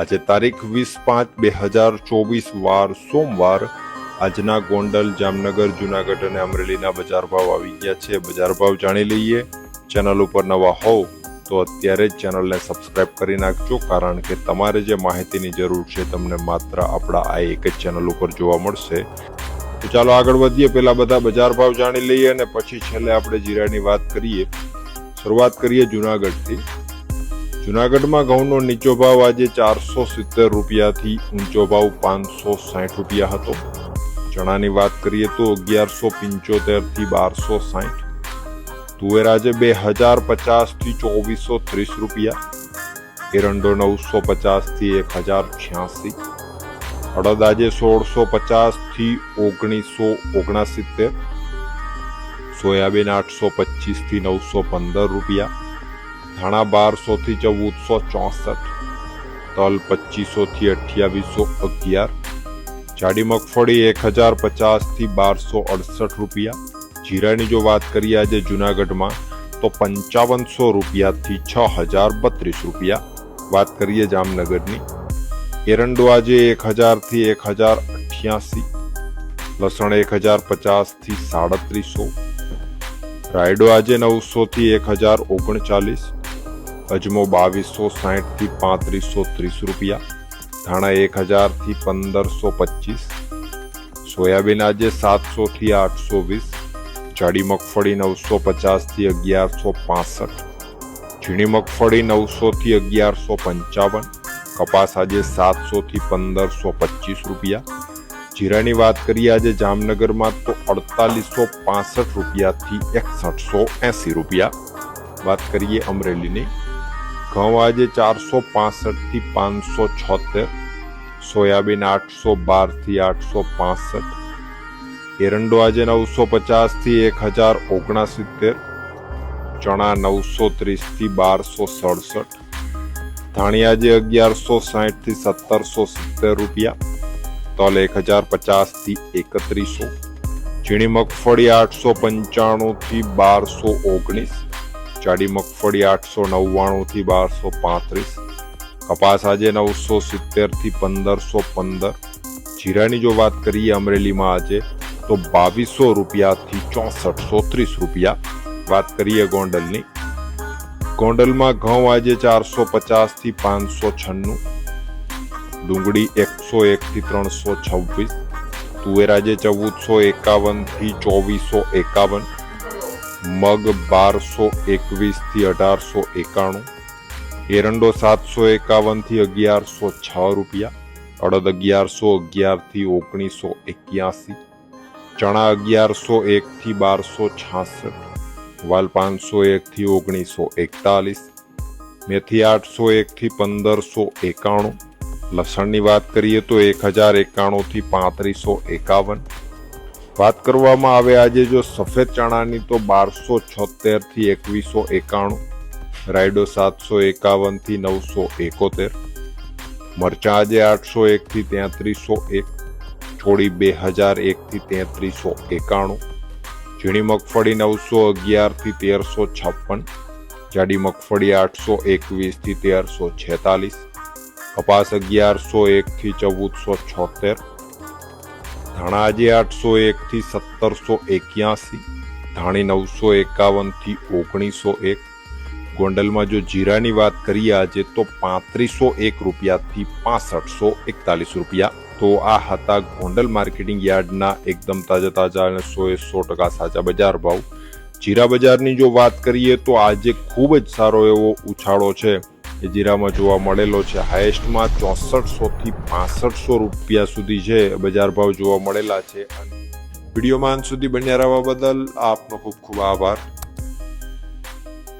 આજે તારીખ વીસ પાંચ બે હજાર ચોવીસ વાર સોમવાર આજના ગોંડલ, જામનગર, જુનાગઢ અને અમરેલીના બજાર ભાવ આવી ગયા છે. બજાર ભાવ જાણી લઈએ. ચેનલ ઉપર નવા હોવ તો અત્યારે જ ચેનલને સબસ્ક્રાઇબ કરી નાખજો, કારણ કે તમારે જે માહિતીની જરૂર છે તમને માત્ર આપણા આ એક જ ચેનલ ઉપર જોવા મળશે. તો ચાલો આગળ વધીએ. પહેલાં બધા બજાર ભાવ જાણી લઈએ અને પછી છેલ્લે આપણે જીરાની વાત કરીએ. શરૂઆત કરીએ જુનાગઢથી. જુનાગઢમાં ઘઉંનો નીચો ભાવ આજે ચારસો સિત્તેર રૂપિયાથી ઊંચો ભાવ પાંચસો સાઠ રૂપિયા હતો. ચણાની વાત કરીએ તો અગિયારસો પંચોતેરથી બારસો સાઠ. તુવેર આજે બે હજાર પચાસથી ચોવીસો ત્રીસ રૂપિયા. એરંડો નવસો પચાસથી એક હજાર છ્યાસી. અડદ આજે સોળસો પચાસથી ઓગણીસો ઓગણસિત્તેર. સોયાબીન આઠસો પચીસથી નવસો પંદર રૂપિયા. ધાણા બારસોથી ચૌદસો ચોસઠ, તલ પચીસોથી અઠ્યાવીસો અગિયાર, જાડી મગફળી એક હજાર પચાસથી બારસો અડસઠ રૂપિયા. જીરાની જો વાત કરીએ આજે જુનાગઢમાં, તો પંચાવનસો રૂપિયાથી છ હજાર બત્રીસ રૂપિયા. વાત કરીએ જામનગરની, એરંડો આજે એક હજારથી એક હજાર અઠ્યાસી, લસણ એક હજાર પચાસથી સાડત્રીસો, રાયડો આજે નવસોથી એક હજાર ઓગણચાલીસ અજમો બાવીસો સાહીઠથી પાંત્રીસો ત્રીસ રૂપિયા, ધાણા એક હજારથી પંદરસો પચીસ, સોયાબીન આજે સાતસોથી આઠસો વીસ, જાડી મગફળી નવસો પચાસથી અગિયારસો પાસઠ, ઝીણી મગફળી નવસોથી અગિયારસો પંચાવન, કપાસ આજે સાતસોથી પંદરસો પચીસ રૂપિયા, જીરાની વાત કરીએ આજે જામનગરમાં તો અડતાલીસો પાસઠ રૂપિયાથી એકસઠસો એંસી રૂપિયા, વાત કરીએ અમરેલીની. ઘઉં આજે ચારસો પાસઠથી પાંચસો છોતેર, સોયાબીન આઠસો બારથી આઠસો પાસઠ, એરંડો આજે નવસો પચાસથી એક હજાર ઓગણસિત્તેર, ચણા નવસો ત્રીસથી બારસો સડસઠ, ધાણી આજે અગિયારસો સાહીઠથી સત્તરસો સિત્તેર રૂપિયા, તલ એક હજાર પચાસથી એકત્રીસો, ઝીણી મગફળી આઠસો પંચાણુંથી બારસો ઓગણીસ જાડી મગફળી આઠસો નવ્વાણુંથી બારસો પાંત્રીસ, કપાસ આજે નવસો સિત્તેરથી પંદરસો પંદર, જીરાની જો વાત કરીએ અમરેલીમાં આજે, તો બાવીસો રૂપિયાથી ચોસઠસો ત્રીસ રૂપિયા. વાત કરીએ ગોંડલની. ગોંડલમાં ઘઉં આજે ચારસો પચાસથી પાંચસો છન્નું, ડુંગળી એકસો એકથી ત્રણસો છવ્વીસ, તુવેર આજે ચૌદસો એકાવનથી ચોવીસો એકાવન મગ બારસો એકવીસથી અઢારસો એકાણું, એરંડો સાતસો એકાવનથી અગિયારસો છ રૂપિયા, અડદ અગિયારસો અગિયારથી ઓગણીસો એક્યાસી, ચણા અગિયારસો એકથી બારસો છાસઠ, વાલ પાંચસો એકથી ઓગણીસો એકતાલીસ, મેથી આઠસો એકથી પંદરસો એકાણું, લસણની વાત કરીએ તો એક હજાર એકાણુંથી પાંત્રીસો એકાવન વાત કરવામાં આવે આજે જો સફેદ ચણાની તો બારસો છોતેરથી એકવીસો એકાણું, રાયડો સાતસો એકાવનથી નવસો એકોતેર, મરચાં આજે આઠસો એકથી તેત્રીસો એક, છોડી બે હજાર એકથી તેત્રીસો એકાણું, ઝીણી મગફળી નવસો અગિયારથી તેરસો છપ્પન, જાડી મગફળી આઠસો એકવીસથી તેરસો છેતાલીસ, કપાસ અગિયારસો એકથી ચૌદસો છોતેર ધાણા આજે આઠસો એકથી સત્તરસો એક્યાસી, ધાણી નવસો એકાવનથી ઓગણીસો એક. ગોંડલમાં જો જીરાની વાત કરીએ આજે તો પાંત્રીસો એક રૂપિયાથી પાસઠસો એકતાલીસ રૂપિયા. તો આ હતા ગોંડલ માર્કેટિંગ યાર્ડના એકદમ તાજા તાજા અને સો એ સો ટકા સાચા બજાર ભાવ. જીરા બજારની જો વાત કરીએ તો આજે ખૂબ જ સારો એવો ઉછાળો છે. એ જીરામાં જોવા મળેલો છે. હાઈએસ્ટમાં ચોસઠસોથી પાસઠસો રૂપિયા સુધી છે બજાર ભાવ જોવા મળેલા છે. વિડીયોમાં અંત સુધી બન્યા રહેવા બદલ આપનો ખૂબ ખૂબ આભાર.